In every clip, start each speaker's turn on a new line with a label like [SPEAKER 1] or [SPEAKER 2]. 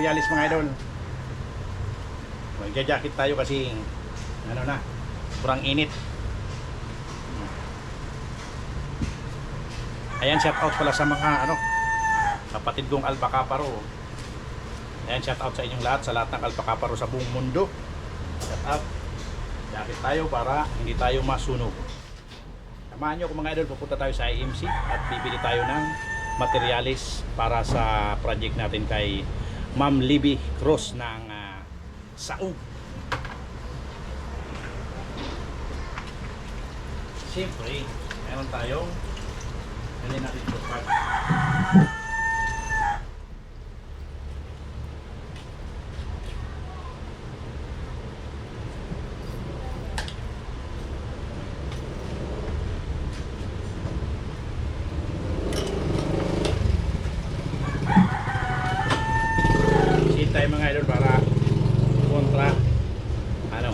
[SPEAKER 1] materialis mga idol. Magja-jacket tayo kasi ano na, sobrang init. Ayan, shout out pala sa mga ano, kapatid kong Alpacaparo. Ayan, shout out sa inyong lahat, sa lahat ng Alpacaparo sa buong mundo. Shout out. Jacket tayo para hindi tayo masunog. Samahan nyo ko mga idol, pupunta tayo sa IMC at bibili tayo ng materialis para sa project natin kay Ma'am Libby Cruz ng uh, Saug. Siyempre, meron tayong hindi natin ito part. Sit tayo mga idol para kontra ano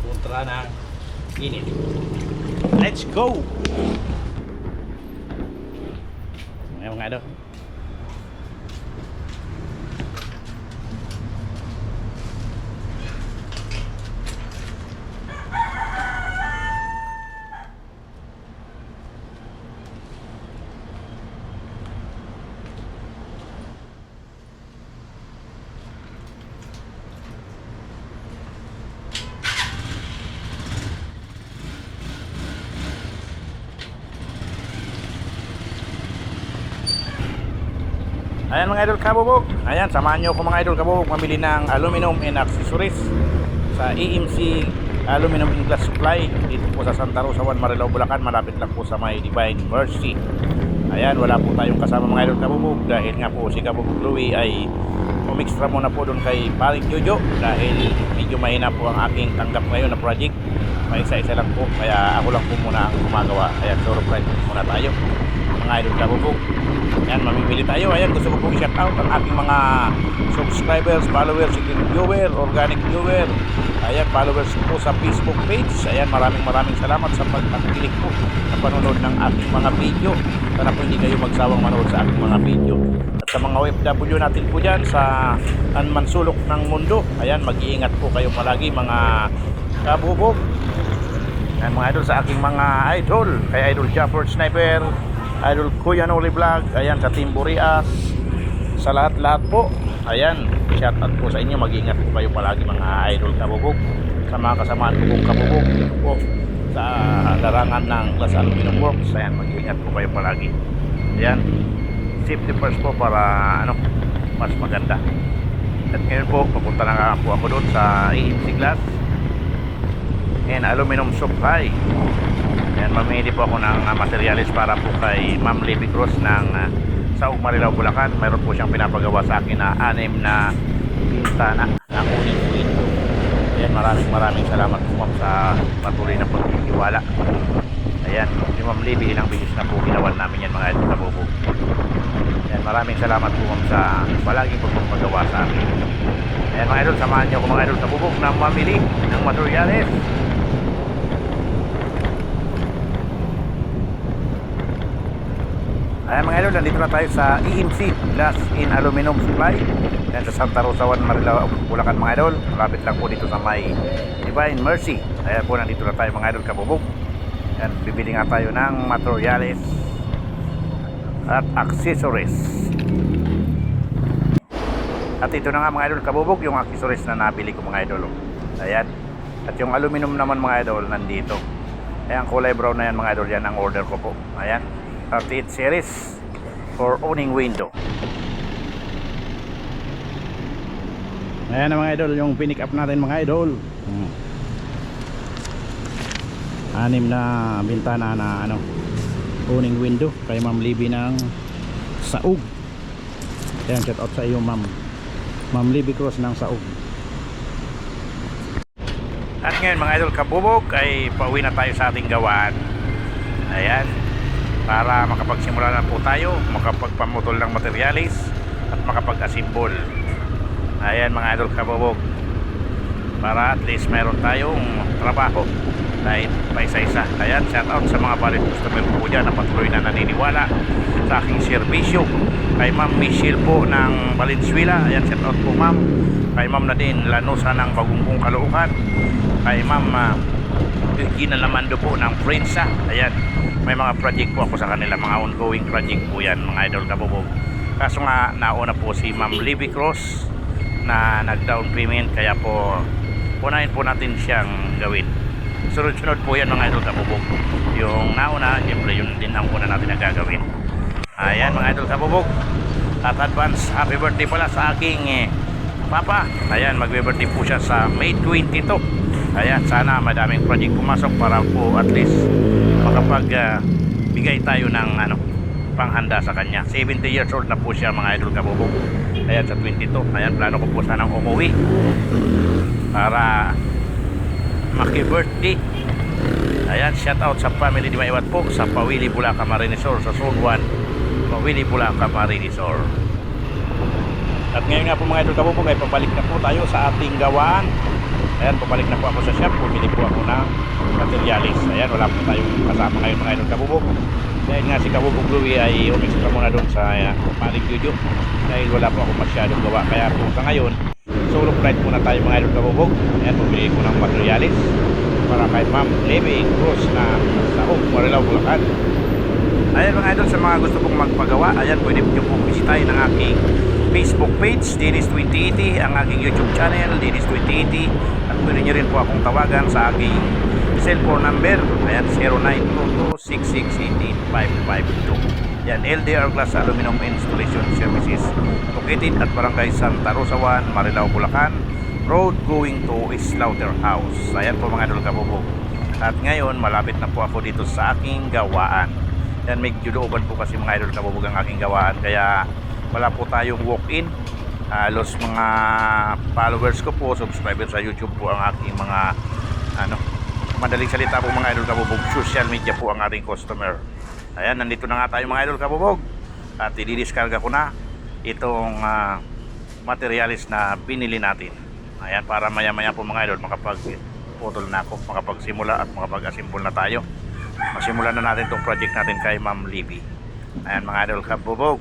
[SPEAKER 1] kontra ng init. Let's go! Ngayon mga idol. Ayan mga idol kabubog. Ayan, samahan nyo ko mga idol kabubog mamili ng aluminum and accessories sa EMC Aluminum and Glass Supply dito po sa Santa Rosa 1 Marilao, Bulacan. Malapit lang po sa may Divine Mercy. Ayan, wala po tayong kasama mga idol kabubog dahil nga po si kabubog Louie ay umixtra muna po doon kay Paring Jojo dahil medyo mahina po ang aking tanggap ngayon na project. May isa-isa lang po kaya ako lang po muna ang gumagawa. Kaya surprise muna tayo mga idol kabubog. Ayan, mamimili tayo. Ayan, gusto ko pong i-shout out ang aking mga subscribers, followers, viewer, organic viewer. Ayan, followers po sa Facebook page. Ayan, maraming maraming salamat sa pagpakikinig po sa panonood ng aking mga video. Sana po hindi kayo magsawang manood sa aking mga video. At sa mga OFW natin po dyan sa mansulok ng mundo. Ayan, mag-iingat po kayo palagi mga kabubog. Ayan mga idol sa aking mga idol. Kay Idol Jumper Sniper, Idol Kuya Noli Vlog, ayan sa Team Burias, sa lahat-lahat po. Ayan, shout out po sa inyo. Mag-ingat po kayo palagi mga idol kabubog. Sa mga kasamaan ko pong kabubog po sa larangan ng Glass Aluminum Works. Ayan, mag-ingat po kayo palagi. Ayan, safety first po para ano, mas maganda. At ngayon po, papunta na po ako doon sa EMC Glass and aluminum supply. Ayan, mamili po ako ng uh, materialis para po kay Ma'am Libby Cruz ng uh, sa Marilao, Bulacan. Mayroon po siyang pinapagawa sa akin na anim na bintana na kuning window. Ayan, maraming maraming salamat po ma'am sa patuloy na pagtitiwala. Ayan, si Ma'am Libby ilang bisis na po ginawan namin yan mga idol sa bubog. Ayan, maraming salamat po ma'am sa palaging pagpapagawa sa akin. Ayan mga idol, samahan niyo ako mga idol sa bubog na mamili ng materialis. Ayan mga idol, nandito na tayo sa EMC Glass in Aluminum Supply Ayan sa Santa Rosa 1 Marilao, Bulacan mga idol. Malapit lang po dito sa may Divine Mercy. Ayan po, nandito na tayo mga idol kabubog. Ayan, bibili nga tayo ng materials At accessories. At ito na nga mga idol kabubog Yung accessories na nabili ko mga idol. Ayan. At yung aluminum naman mga idol nandito. Ayan, kulay brown na yan mga idol. Yan ang order ko po. Ayan 38 series for owning window. Ayan na mga idol, yung pinick up natin mga idol. Hmm. Anim na bintana na ano, owning window kay Ma'am Libby ng Saug. Ayan, shout out sa iyo Ma'am. Ma'am Libby Cruz ng Saug. At ngayon mga idol kabubog ay pauwi na tayo sa ating gawaan. Ayan para makapagsimula na po tayo makapagpamutol ng materialis at makapag-assemble ayan mga idol kababog para at least meron tayong trabaho Kahit pa isa-isa. Ayan, shout out sa mga valid customer po dyan na patuloy na naniniwala sa aking serbisyo. Kay Ma'am Michelle po ng Valenzuela. Ayan, shout out po ma'am. Kay Ma'am Nadine Lanosa ng Bagumpong Caloocan. Kay Ma'am uh, Virginia Lamando po ng Prinsa. Ayan, may mga project po ako sa kanila. Mga ongoing project po yan, mga idol kabubog. Kaso nga, nauna po si Ma'am Libby Cross na nag-down payment. Kaya po, unahin po natin siyang gawin. Sunod-sunod po yan mga idol kabubog. Yung nauna, siyempre yun din ang una natin na gagawin. Ayan mga idol kabubog. At advance happy birthday pala sa aking eh, papa. Ayan, magbe-birthday po siya sa May 22. Ayan, sana madaming project pumasok para po at least makapag ah, bigay tayo ng ano panghanda sa kanya. 70 years old na po siya mga idol kabubog. Ayan sa 22. Ayan, plano ko po sanang umuwi para maki-birthday. Ayan, shout out sa family di Maiwat po sa Pawili Bulacan Marinesor sa Zone 1. Pawili Bulacan Marinesor. At ngayon nga po mga idol kabubog ay pabalik na po tayo sa ating gawaan. Ayan, pabalik na po ako sa shop. Bumili po ako ng materialis. Ayan, wala po tayong kasama ngayon mga idol kabubog. Dahil nga si Kabubog Louie ay umistra muna doon sa uh, Paling Studio. Dahil wala po ako masyadong gawa. Kaya po sa ngayon, solo flight muna tayo mga idol kabubog. Ayan, bumili ko ng materialis para kay Ma'am Levy Cruz na sa Ug, Marilao, Bulacan. Ayan mga idol, sa mga gusto kong magpagawa, ayan, pwede nyo pong bisitahin ang aking Facebook page, Dennis 2080, ang aking YouTube channel, Dennis 2080, at pwede nyo rin po akong tawagan sa aking cellphone number, ayan, 0922-6688-552. Yan, LDR Glass Aluminum Installation Services, located at Barangay Santa Rosa 1, Marilao, Bulacan, road going to Slaughterhouse. Ayan po mga idol kabubog. At ngayon, malapit na po ako dito sa aking gawaan. Yan, medyo looban po kasi mga idol kabubog ang aking gawaan. Kaya wala po tayong walk-in. Halos mga followers ko po, subscribers sa YouTube po ang aking mga ano, madaling salita po mga idol kabubog. Social media po ang ating customer. Ayan, nandito na nga tayo mga idol kabubog. At ididiskarga ko na itong ah, materialis na binili natin. Ayan, para maya-maya po mga idol makapag putol na ako, makapagsimula at makapag-assemble na tayo. Masimulan na natin itong project natin kay Ma'am Libby. Ayan mga idol kabubog.